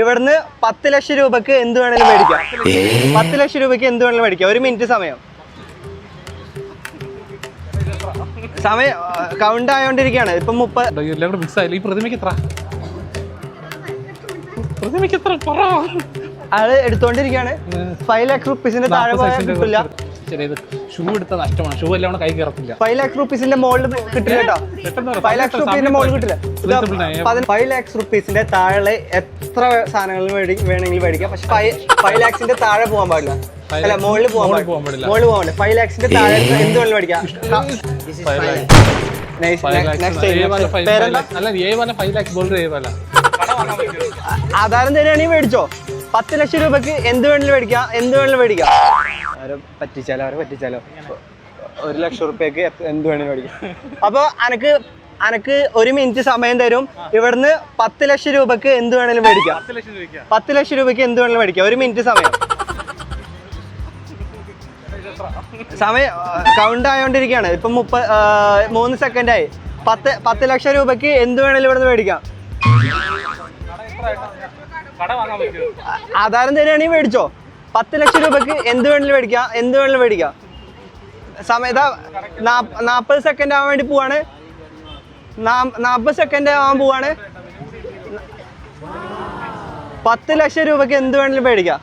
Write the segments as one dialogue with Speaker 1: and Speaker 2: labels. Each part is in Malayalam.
Speaker 1: ഇവിടുന്ന് പത്ത് ലക്ഷം രൂപക്ക് എന്ത് വേണേലും മേടിക്കാം. പത്ത് ലക്ഷം രൂപക്ക് എന്ത് വേണേലും മേടിക്കാം. ഒരു മിനിറ്റ് സമയം. സമയം കൗണ്ട് ആയോണ്ടിരിക്കുകയാണ് ഇപ്പൊ മുപ്പത്
Speaker 2: എടാ, എല്ലാം കൂടെ മിക്സ് ആയില്ല ഈ പ്രതിമയ്ക്ക് എത്ര? പ്രതിമയ്ക്ക് എത്ര? പറ.
Speaker 1: ആൾ എടുത്തോണ്ടിരിക്കുകയാണ് ഫൈവ് ലാക്ക് റുപ്പീസിന്റെ താഴെ പോയാൽ കിട്ടില്ല
Speaker 2: ചെറിയത് ഷൂ എടുത്ത നഷ്ടമാണ് ഷൂ എല്ലാം കൈ കയറത്തില്ല
Speaker 1: ഫൈവ് ലാക്സ് റുപ്പീസിന്റെ മോളിൽ കിട്ടില്ല ഫൈവ് ലാക്സ് റുപ്പീസിന്റെ മോളിൽ കിട്ടില്ല ഫൈവ് ലാക്സ് റുപ്പീസിന്റെ താഴെ എത്ര സാധനങ്ങൾ വേണമെങ്കിലും മേടിക്കാം പക്ഷെ ഫൈവ് ലാക്സിന്റെ താഴെ പോകാൻ പാടില്ല അല്ല മോളിൽ പോകാൻ പാടില്ല മോളിൽ പോകാൻ പാടില്ല ഫൈവ് ലാക്സിന്റെ താഴെ എന്ത് വേണം മേടിക്കാം ആധാരം തന്നെയാണെങ്കിൽ മേടിച്ചോ പത്ത് ലക്ഷം രൂപക്ക് എന്ത് വേണമെങ്കിലും മേടിക്കാം എന്ത് വേണമെങ്കിലും മേടിക്കാം അവരെ പറ്റിച്ചാലോ അവരെ പറ്റിച്ചാലോ. ഒരു ലക്ഷം റുപ്യക്ക് എന്ത് വേണേ മേടിക്കാം. അപ്പൊ അനക്ക് അനക്ക് ഒരു മിനിറ്റ് സമയം തരും. ഇവിടുന്ന് പത്ത് ലക്ഷം രൂപക്ക് എന്ത് വേണേലും മേടിക്കാം. പത്ത് ലക്ഷം രൂപയ്ക്ക്. എന്ത് വേണേലും മേടിക്കാം. ഒരു മിനിറ്റ് സമയം. സമയം കൗണ്ട് ആയോണ്ടിരിക്കുകയാണ് ഇപ്പൊ മുപ്പ മൂന്ന് സെക്കൻഡ് ആയി. പത്ത് പത്ത് ലക്ഷം രൂപയ്ക്ക് എന്ത് വേണേലും ഇവിടുന്ന് മേടിക്കാം. ആധാരം തരികയാണെങ്കിൽ മേടിച്ചോ. പത്ത് ലക്ഷം രൂപക്ക് എന്ത് വേണമെങ്കിലും മേടിക്കാം എന്ത് വേണമെങ്കിലും മേടിക്കാം. സമയത്ത് നാൽപ്പത് സെക്കൻഡ് ആവാൻ വേണ്ടി പോവാണ്. നാൽപ്പത് സെക്കൻഡ് ആവാൻ പോവാണ്. പത്ത് ലക്ഷം രൂപക്ക് എന്ത് വേണമെങ്കിലും മേടിക്കാം.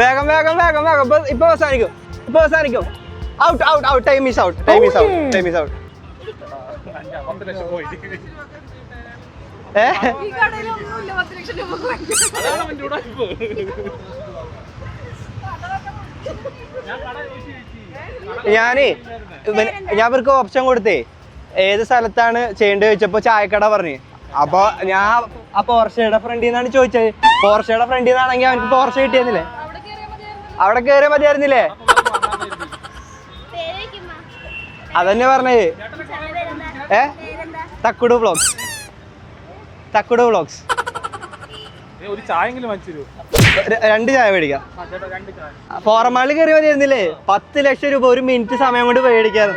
Speaker 1: വേഗം വേഗം വേഗം വേഗം. ഇപ്പൊ ഇപ്പൊ അവസാനിക്കും. ഇപ്പൊ അവസാനിക്കും. Out out out time is out time is out time is out ഞാനേ ഞാൻ ഇവർക്ക് ഓപ്ഷൻ കൊടുത്തേ. ഏത് സ്ഥലത്താണ് ചെയ്യേണ്ടത് ചോദിച്ചപ്പോ ചായക്കട പറഞ്ഞു. അപ്പൊ ഞാൻ ആ പോർഷയുടെ ഫ്രണ്ടിൽ നിന്നാണ് ചോദിച്ചത്. പോർഷയുടെ ഫ്രണ്ടിൽ നിന്നാണെങ്കിൽ അവനക്ക് പോർഷ കിട്ടിയെന്നില്ലേ?
Speaker 3: അവിടെ
Speaker 1: കയറിയ മതിയായിരുന്നില്ലേ? അതന്നെ പറഞ്ഞത്. ഏ? തക്കുടു വ്ളോഗ്സ് തക്കുടു വ്ളോഗ്സ്
Speaker 2: ഒരു ചായെങ്കിലും വാങ്ങിച്ചു
Speaker 1: രണ്ട് ചായ മേടിക്കാം. ഫോറമാളിൽ കയറി മതിയായിരുന്നില്ലേ? പത്ത് ലക്ഷം രൂപ ഒരു മിനിറ്റ് സമയം കൊണ്ട് മേടിക്കാറ്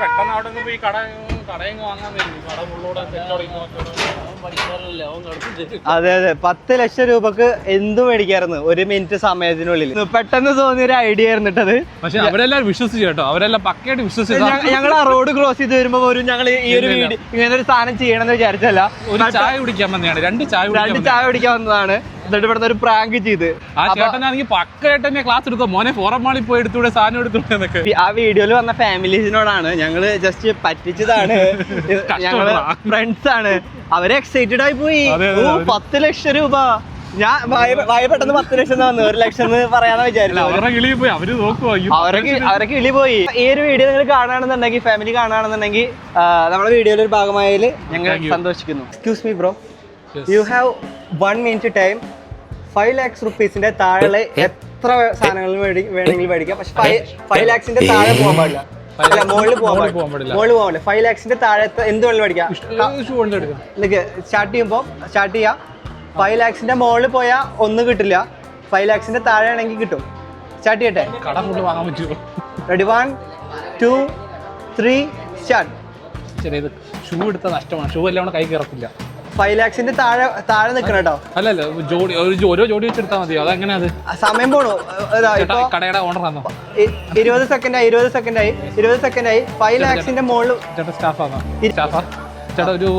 Speaker 2: പെട്ടെന്ന് അവിടെ പോയി കട
Speaker 1: അതെ അതെ. പത്ത് ലക്ഷം രൂപക്ക് എന്തും മേടിക്കായിരുന്നു? ഒരു മിനിറ്റ് സമയത്തിനുള്ളിൽ. പെട്ടെന്ന് തോന്നിയ ഒരു ഐഡിയ ആയിരുന്നു ഇട്ടത്
Speaker 2: പക്ഷെ അവരെല്ലാം വിശ്വസിച്ചു കേട്ടോ. അവരെല്ലാം പക്കയായിട്ട് വിശ്വസിച്ചു.
Speaker 1: ഞങ്ങൾ ആ റോഡ് ക്രോസ് ചെയ്ത് വരുമ്പോ ഒരു ഞങ്ങൾ ഈ ഒരു
Speaker 2: ഇല്ല.
Speaker 1: ഇങ്ങനെ ഒരു സാധനം ചെയ്യണമെന്ന് വിചാരിച്ചല്ല
Speaker 2: ഒരു ചായ കുടിക്കാൻ വന്നതാണ്. രണ്ട് ചായ കുടിക്കാൻ
Speaker 1: രണ്ട് ചായ കുടിക്കാൻ വന്നതാണ്. എന്നിട്ട് ഇവിടെ ഒരു പ്രാങ്ക് ചെയ്ത്.
Speaker 2: ആ ചേട്ടനാണെങ്കിൽ പക്കയായിട്ട് തന്നെ ക്ലാസ് എടുത്തോ? മോനെ ഫോറം മാളിൽ പോയി എടുത്തൂടെ സാധനം എടുത്തൂടെ എന്നൊക്കെ.
Speaker 1: ആ വീഡിയോയിൽ വന്ന ഫാമിലീസിനോടാണ് ഞങ്ങൾ ജസ്റ്റ് പറ്റിച്ചതാണ്. ഞങ്ങൾ ഫ്രണ്ട്സ് ആണ്. അവർ എക്സൈറ്റഡ് ആയി പോയി. പത്ത് ലക്ഷം രൂപ. ഞാൻ വായ പെട്ടെന്ന് പത്ത് ലക്ഷം വന്നു ഒരു ലക്ഷം എന്ന് പറയാന്ന് വിചാരിച്ചു അവർ ഇളി പോയി. ഈ ഒരു വീഡിയോ നിങ്ങൾ കാണുകയാണെന്നുണ്ടെങ്കിൽ ഫാമിലി കാണുകയാണെന്നുണ്ടെങ്കിൽ നമ്മുടെ വീഡിയോയിലൊരു ഒരു ഭാഗമായതിൽ ഞങ്ങൾ സന്തോഷിക്കുന്നു. Excuse me bro. You have one minute time five lakhs റുപ്പീസിന്റെ താഴെ എത്ര സാധനങ്ങൾ വേണമെങ്കിലും മേടിക്കാം. പക്ഷെ ഫൈവ് ലാക്സിന്റെ താഴെ പോകാൻ പാടില്ല.
Speaker 2: Five
Speaker 1: അല്ല പോകാൻ പാടില്ല. പോകാൻ പാടില്ല. ഫൈവ് ലാക്സിന്റെ താഴെ എന്ത് വേണമെങ്കിലും മേടിക്കാം? നിനക്ക് സ്റ്റാർട്ട് ചെയ്യുമ്പോൾ സ്റ്റാർട്ട് ചെയ്യാം. ഫൈവ് ലാക്സിന്റെ മുകളിൽ പോയാൽ ഒന്നും കിട്ടില്ല. ഫൈവ് ലാക്സിന്റെ താഴെ ആണെങ്കിൽ കിട്ടും. സ്റ്റാർട്ട് ചെയ്യട്ടെ.
Speaker 2: കട ഫുള്ള് വാങ്ങാൻ പറ്റുമോ?
Speaker 1: Ready one two three start
Speaker 2: shoe എടുത്ത നഷ്ടമാണ്. ഷൂ എല്ലാം കൈ കയറത്തില്ല
Speaker 1: ഫൈവ് ലാക്സിന്റെ താഴെ താഴെ നിൽക്കണം കേട്ടോ
Speaker 2: അല്ലല്ല ജോഡി ഒരു ഓരോ ജോഡി വെച്ചെടുത്താൽ മതിയോ അതെങ്ങനെ അത്?
Speaker 1: സമയം പോണോ.
Speaker 2: കടയുടെ ഓണർ ആണോ
Speaker 1: ഇരുപത് സെക്കൻഡ് ആയി ഇരുപത് സെക്കൻഡ് ആയി ഇരുപത് സെക്കൻഡ് ആയി. ഫൈവ് ലാക്സിന്റെ മുകളിൽ
Speaker 2: ചേട്ടാ സ്റ്റാഫാണോ
Speaker 1: സ്റ്റാഫ്
Speaker 2: സ്റ്റാഫാ? ചേട്ടാ ഒരു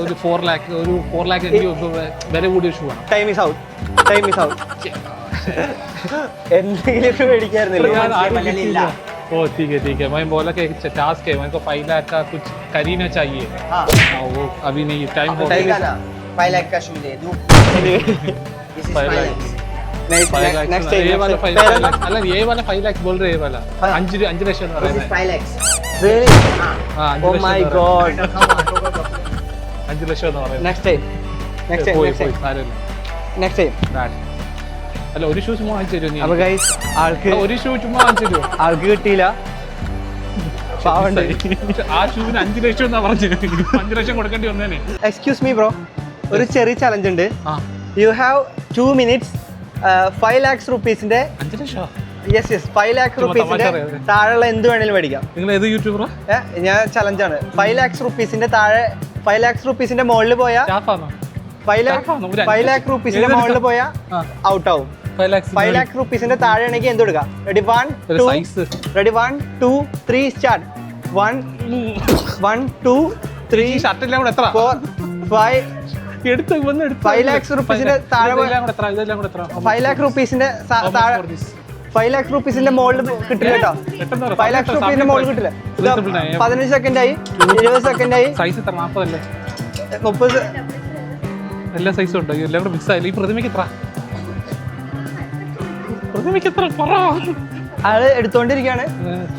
Speaker 2: ഒരു ഫോർ ലാക്ക് ഒരു ഫോർ ലാക്ക് എനിക്ക് വില കൂടിയ ഷൂ ആണ്.
Speaker 1: Time is out time is out എന്തെങ്കിലും മേടിക്കായിരുന്നില്ല?
Speaker 2: ओ ठीक है ठीक है। मैं बोला कि टास्क है मेरे को फाइव लाख का कुछ कर ही ना चाहिए।
Speaker 1: हाँ।
Speaker 2: वो अभी नहीं टाइम हो गया।
Speaker 4: फाइव लाख का शू दे दूँ?
Speaker 2: फाइव लाख बोल रहे वाला। अंजु अंजु
Speaker 1: लक्षण ओ माय गॉड
Speaker 2: अंजु
Speaker 1: लक्षण
Speaker 2: next
Speaker 1: time
Speaker 2: next
Speaker 1: time next
Speaker 2: time അല്ല ഒരു ഷൂ ചുമ്മാ വാങ്ങിച്ചു തരുമോ
Speaker 1: അപ്പൊ ഗൈസ് ആൾക്ക്
Speaker 2: ഒരു ഷൂ ചുമ്മാ വാങ്ങിച്ചു തരുമോ?
Speaker 1: ആൾക്ക് കിട്ടിയില്ല. പാവണ്ട്.
Speaker 2: ആ ഷൂവിന് അഞ്ച് ലക്ഷം എന്നാ പറഞ്ഞത്. അഞ്ച് ലക്ഷം കൊടുക്കേണ്ടി വന്നേനെ.
Speaker 1: എക്സ്ക്യൂസ് മീ ബ്രോ ഒരു ചെറിയ ചലഞ്ച് ഉണ്ട്. You have two minutes five lakhs റുപ്പീസിന്റെ
Speaker 2: അഞ്ച് ലക്ഷം?
Speaker 1: യെസ് യെസ് ഫൈവ് ലാക്ക് റുപ്പീസിന്റെ. താഴെയുള്ള എന്ത് വേണേലും മേടിക്കാം.
Speaker 2: നിങ്ങൾ ഏത് യൂട്യൂബറോ
Speaker 1: ഞാൻ ഞാൻ ചലഞ്ചാണ് ഫൈവ് ലാക്സ് റുപ്പീസിന്റെ താഴെ ഫൈവ് ലാക്സ് റുപ്പീസിന്റെ മുകളിൽ പോയാൽ ഫൈവ് ലാക്ക് ഫൈവ് ലാക്ക് റുപ്പീസിന്റെ മുകളിൽ പോയാൽ
Speaker 2: ആ.
Speaker 1: ഔട്ട് ആവും.
Speaker 2: ഫൈവ് ലാക്സ്
Speaker 1: ഫൈവ് ലാക്ക് റുപ്പീസിന്റെ താഴെയാണെങ്കിൽ എന്ത് കൊടുക്കാം? Ready one two
Speaker 2: size
Speaker 1: ready one two three start one one two three
Speaker 2: ഷർട്ടെല്ലാം കൂടെ എത്ര?
Speaker 1: ഫോർ ഫൈവ്
Speaker 2: എടുത്ത് വന്ന് എടുത്ത്.
Speaker 1: Five lakhs rupeesന്റെ താഴെ ഫൈവ് ലാക്ക് റുപ്പീസിന്റെ താഴെ? ഫൈവ് ലാക്ക് റുപ്പീസിന്റെ മുകളിൽ കിട്ടില്ല കേട്ടോ. ഫൈവ് ലാക്ക് റുപ്പീസിന്റെ. മുകളിൽ കിട്ടില്ല. പതിനഞ്ച് സെക്കൻഡ് ആയി ഇരുപത് സെക്കൻഡ് ആയി
Speaker 2: സൈസ് എത്ര? നാൽപ്പതല്ലേ
Speaker 1: മുപ്പത്
Speaker 2: എല്ലാ സൈസും ഉണ്ടോ? എല്ലാം കൂടെ മിക്സ് ആയില്ല? ഈ പ്രതിമയ്ക്ക് എത്ര?
Speaker 1: ആൾ എടുത്തോണ്ടിരിക്കാണ്.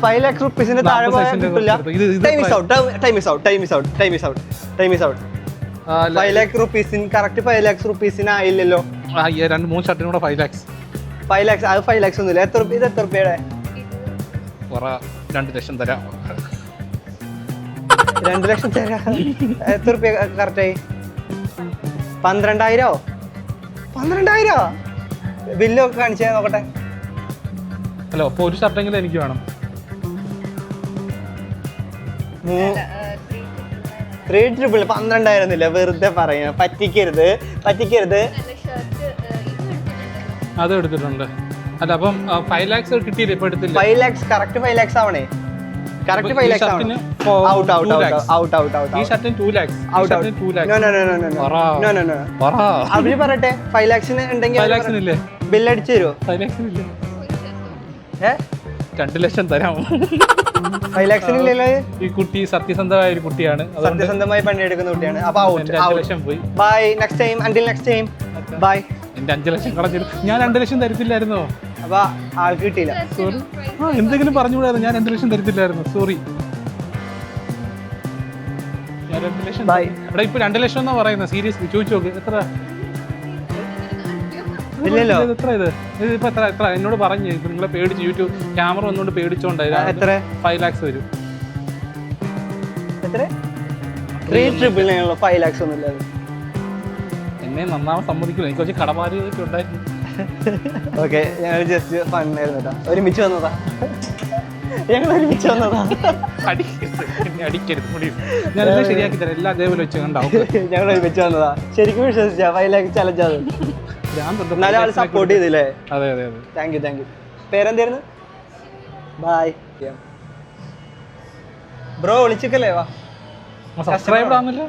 Speaker 1: ഫൈവ് ലാക്ക് റുപ്പീസിന്റെ താഴെ
Speaker 2: നാപ്പത്
Speaker 1: പോയാൽ കിട്ടില്ല
Speaker 2: ഇത് ഇത്
Speaker 1: time is out time is out time is out time is out time is out
Speaker 2: ആ, അല്ല,
Speaker 1: ഫൈവ് ലാക്ക് റുപ്പീസിന് കറക്റ്റ് ഫൈവ് ലാക്സ് റുപ്പീസിന് ആയില്ലല്ലോ.
Speaker 2: രണ്ട് മൂന്ന് ഷർട്ടിനും കൂടെ ഫൈവ് ലാക്സ്
Speaker 1: ഫൈവ് ലാക്സ് അത് ഫൈവ് ലാക്സ് ഒന്നുമില്ല. എത്ര ഇത് എത്ര
Speaker 2: റുപ്യയുടെ? രണ്ട് ലക്ഷം തരാം.
Speaker 1: രണ്ട് ലക്ഷം തരാം. എത്ര റുപ്യ കറക്റ്റായി പന്ത്രണ്ടായിരോ? പന്ത്രണ്ടായിരോ? ബില്ലൊക്കെ കാണിച്ചേ നോക്കട്ടെ?
Speaker 2: ഹലോ അപ്പോൾ ഒരു ഷർട്ടെങ്കിലും എനിക്ക് വേണം.
Speaker 1: ത്രീ ട്രിപ്പിൾ പന്ത്രണ്ടായിരം ഒന്നുമില്ല വെറുതെ പറയാ പറ്റിക്കരുത് പറ്റിക്കരുത്.
Speaker 2: അത് എടുത്തിട്ടുണ്ട്. അല്ല അപ്പം ഫൈവ് ലാക്സ് കിട്ടിയില്ല? ഇപ്പൊ എടുത്തില്ല?
Speaker 1: Five lakhs correct five lakhs ആവണേ. Correct five lakhs
Speaker 2: ആണ്
Speaker 1: out out out. Out out
Speaker 2: ഈ ഷർട്ടിന് two lakhs
Speaker 1: out
Speaker 2: out two lakhs
Speaker 1: no no no no. No no no
Speaker 2: പറ.
Speaker 1: അവർ പറയട്ടെ. ഫൈവ് ലാക്സിന് ഉണ്ടെങ്കിൽ
Speaker 2: ഫൈവ് ലാക്സിന് ഇല്ലേ?
Speaker 1: ബില്ല് അടിച്ചു തരുമോ
Speaker 2: ഫൈവ് ലാക്സിന് ഇല്ലേ?
Speaker 1: ഏ?
Speaker 2: രണ്ട് ലക്ഷം തരാം
Speaker 1: ഫൈവ് ലാക്സിന് ഇല്ലല്ലോ?
Speaker 2: ഈ കുട്ടി സത്യസന്ധമായ ഒരു കുട്ടിയാണ്.
Speaker 1: സത്യസന്ധമായി പണിയെടുക്കുന്ന കുട്ടിയാണ്. അപ്പൊ ഔട്ട്
Speaker 2: ലക്ഷം പോയി.
Speaker 1: Bye next time until next time bye
Speaker 2: എന്റെ അഞ്ച് ലക്ഷം കളഞ്ഞില്ല ഞാൻ രണ്ട് ലക്ഷം തരത്തില്ലായിരുന്നോ?
Speaker 1: അപ്പൊ ആൾക്ക് കിട്ടിയില്ല.
Speaker 2: സോറി. ആ എന്തെങ്കിലും പറഞ്ഞുകൂടായിരുന്നു. ഞാൻ രണ്ട് ലക്ഷം തരത്തില്ലായിരുന്നു. സോറി. ഞാൻ രണ്ട് ലക്ഷം
Speaker 1: Bye.
Speaker 2: ഇവിടെ ഇപ്പൊ രണ്ട് ലക്ഷം എന്നാ പറയുന്നത് സീരിയസ്ലി ചോദിച്ചു നോക്ക്. എത്ര?
Speaker 1: ഇല്ലല്ലോ.
Speaker 2: ഇത് എത്ര ഇത്? ഇത് ഇപ്പൊ എത്ര? എത്ര? എന്നോട് പറഞ്ഞു. നിങ്ങളെ പേടിച്ച് യൂട്യൂബ് ക്യാമറ വന്നുകൊണ്ട് പേടിച്ചോണ്ടായി
Speaker 1: എത്ര?
Speaker 2: ഫൈവ് ലാക്സ് വരും.
Speaker 1: എത്ര? ത്രീ ട്രിപ്പിളിനുള്ള ഫൈവ് ലാക്സ് ഒന്നും ഇല്ലാതെ
Speaker 2: എന്നെ നന്നാവാൻ സമ്മതിക്കില്ല എനിക്ക് കുറച്ച് കടബാധ്യതയൊക്കെ ഉണ്ടായിരുന്നു.
Speaker 1: ഓക്കെ ഞങ്ങൾ ജസ്റ്റ് ഫണ്ണായിരുന്നു കേട്ടോ ഒരുമിച്ച് വന്നതാ. ഞങ്ങൾ ഒരുമിച്ച് വന്നതാ.
Speaker 2: അടിക്കരുത് എന്നെ അടിക്കരുത് please. ഞാൻ ശരിയാക്കി തരാം എല്ലാം അതേപോലെ വെച്ച് കണ്ടാവും
Speaker 1: ഞങ്ങൾ ഒരുമിച്ച് വന്നതാ. ശരിക്കും വിശ്വസിച്ചാ ഫൈവ് ലാക്ക് ചലഞ്ച് അത് എന്നാലും ആൾ സപ്പോർട്ട് ചെയ്തില്ലേ?
Speaker 2: അതെ അതെ അതെ.
Speaker 1: താങ്ക് യു താങ്ക് യു പേരെന്തായിരുന്നു? ബായ് ബ്രോ വിളിച്ചിക്കല്ലേ വാ.
Speaker 2: സബ്സ്ക്രൈബർ ആണല്ലോ.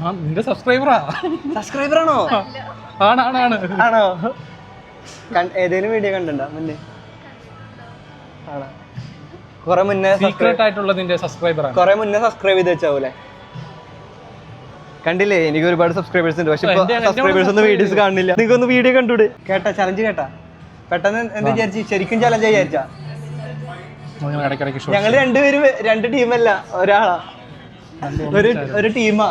Speaker 2: ആ നിന്റെ സബ്സ്ക്രൈബറാ
Speaker 1: സബ്സ്ക്രൈബർ ആണോ
Speaker 2: ആണ് ആണ്. ആണ്?
Speaker 1: ഏതേലും വീഡിയോ കണ്ടിട്ടുണ്ടോ? മുന്നേ? ആണോ? കുറെ മുന്നേ
Speaker 2: സീക്രട്ട് ആയിട്ടുള്ള നിന്റെ സബ്സ്ക്രൈബർ
Speaker 1: കുറെ മുന്നേ സബ്സ്ക്രൈബ് ചെയ്ത് വെച്ചാവൂലേ? കണ്ടില്ലേ? എനിക്ക് ഒരുപാട് സബ്സ്ക്രൈബേഴ്സ് ഉണ്ട്. പക്ഷെ സബ്സ്ക്രൈബേഴ്സ് ഒന്നും വീഡിയോസ് കാണുന്നില്ല നിങ്ങൾക്ക് ഒന്ന് വീഡിയോ കണ്ടൂടെ? കേട്ടാ ചലഞ്ച് കേട്ടാ. പെട്ടെന്ന് എന്ത് വിചാരിച്ചു? ശരിക്കും ചലഞ്ച് വിചാരിച്ചാ? ഞങ്ങൾ രണ്ടുപേരും രണ്ട് ടീമല്ല ഒരാളാ. ഒരു ഒരു ടീമാ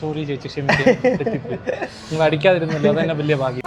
Speaker 2: സോറി ചേച്ചി ക്ഷമിക്കുക അടിക്കാതിരുന്നല്ലോ അതന്നെ വലിയ ഭാഗ്യം.